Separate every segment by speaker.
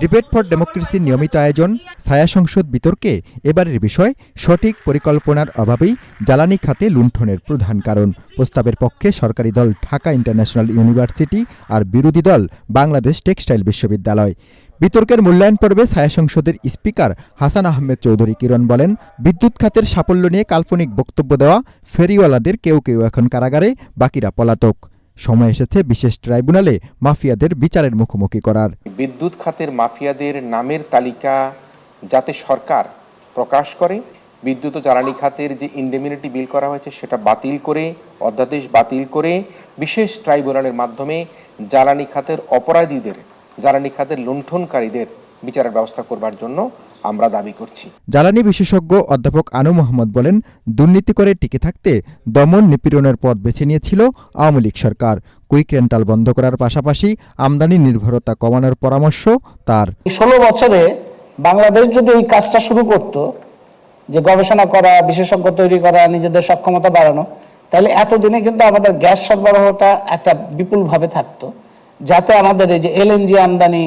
Speaker 1: Debate for ডেমোক্রেসির নিয়মিত আয়োজন ছায়া সংসদ বিতর্কে এবারের বিষয় সঠিক পরিকল্পনার অভাবেই জ্বালানি খাতে লুণ্ঠনের প্রধান কারণ। প্রস্তাবের পক্ষে সরকারি দল ঢাকা ইন্টারন্যাশনাল ইউনিভার্সিটি আর বিরোধী দল বাংলাদেশ টেক্সটাইল বিশ্ববিদ্যালয়। বিতর্কের মূল্যায়ন পর্বে ছায়া সংসদের স্পিকার হাসান আহমেদ চৌধুরী কিরণ বলেন বিদ্যুৎ খাতের সাফল্য নিয়ে কাল্পনিক বক্তব্য দেওয়া ফেরিওয়ালাদের কেউ কেউ এখন কারাগারে বাকিরা পলাতক। সময় এসেছে বিশেষ ট্রাইব্যুনালে মাফিয়াদের বিচারের মুখোমুখি করার।
Speaker 2: বিদ্যুৎ খাতের মাফিয়াদের নামের তালিকা যাতে সরকার প্রকাশ করে, বিদ্যুৎ ও জ্বালানি খাতের যে ইন্ডেমিনিটি বিল করা হয়েছে সেটা বাতিল করে, অধ্যাদেশ বাতিল করে বিশেষ ট্রাইব্যুনালের মাধ্যমে জ্বালানি খাতের অপরাধীদের, জ্বালানি খাতের লুণ্ঠনকারীদের বিচারের ব্যবস্থা করবার জন্য আমরা দাবি করছি।
Speaker 1: জ্বালানি বিশেষজ্ঞ অধ্যাপক আনু মোহাম্মদ বলেন দুর্নীতি করে টিকে থাকতে দমন নিপীড়নের পথ বেছে নিয়েছিল আওয়ামী লীগ সরকার। কুইক রেন্টাল বন্ধ করার পাশাপাশি আমদানি নির্ভরতা কমানোর পরামর্শ তার।
Speaker 3: ষোলো বছরে বাংলাদেশ যদি ওই কাজটা শুরু করত যে গবেষণা করা বিশেষজ্ঞ তৈরি করা নিজেদের সক্ষমতা বাড়ানো তাহলে এতদিনে কিন্তু আমাদের গ্যাস সরবরাহটা একটা বিপুলভাবে থাকতো যাতে আমাদের এই যে এলএনজি আমদানি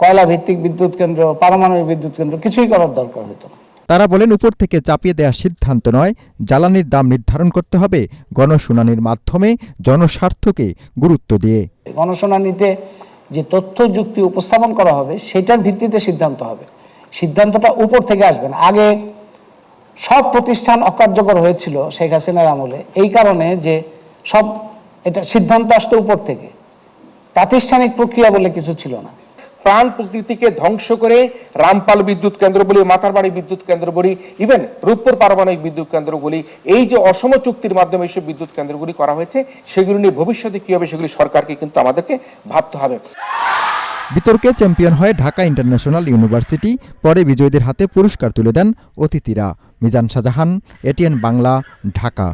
Speaker 3: কয়লা ভিত্তিক বিদ্যুৎ কেন্দ্র পারমাণবিক বিদ্যুৎ কেন্দ্র কিছুই করার দরকার হতো না।
Speaker 1: তারা বলেন উপর থেকে চাপিয়ে দেওয়া সিদ্ধান্ত নয় জ্বালানির দাম নির্ধারণ করতে হবে গণশুনানির মাধ্যমে জনস্বার্থকে গুরুত্ব দিয়ে।
Speaker 3: গণশুনানিতে যে তথ্য যুক্তি উপস্থাপন করা হবে সেটার ভিত্তিতে সিদ্ধান্ত হবে। সিদ্ধান্তটা উপর থেকে আসবে না। আগে সব প্রতিষ্ঠান অকার্যকর হয়েছিল শেখ হাসিনার আমলে এই কারণে যে সব এটা সিদ্ধান্ত আসতো উপর থেকে। প্রাতিষ্ঠানিক প্রক্রিয়া বলে কিছু ছিল না।
Speaker 2: প্রাণ প্রকৃতিকে ধ্বংস করে রামপাল বিদ্যুৎ কেন্দ্র বলি, মাতারবাড়ি বিদ্যুৎ কেন্দ্র বলি ইভেন রূপপুর পারমাণবিক বিদ্যুৎ কেন্দ্রগুলি এই যে অসম চুক্তির মাধ্যমে এইসব বিদ্যুৎ কেন্দ্রগুলি করা হয়েছে, সেগুলি নিয়ে ভবিষ্যতে কি হবে সেগুলি সরকারকে কিন্তু আমাদেরকে ভাবতে হবে।
Speaker 1: বিতর্কে চ্যাম্পিয়ন হয় ঢাকা ইন্টারন্যাশনাল ইউনিভার্সিটি, পরে বিজয়ীদের হাতে পুরস্কার তুলে দেন অতিথিরা। মিজান শাহজাহান, এটিএন বাংলা, ঢাকা।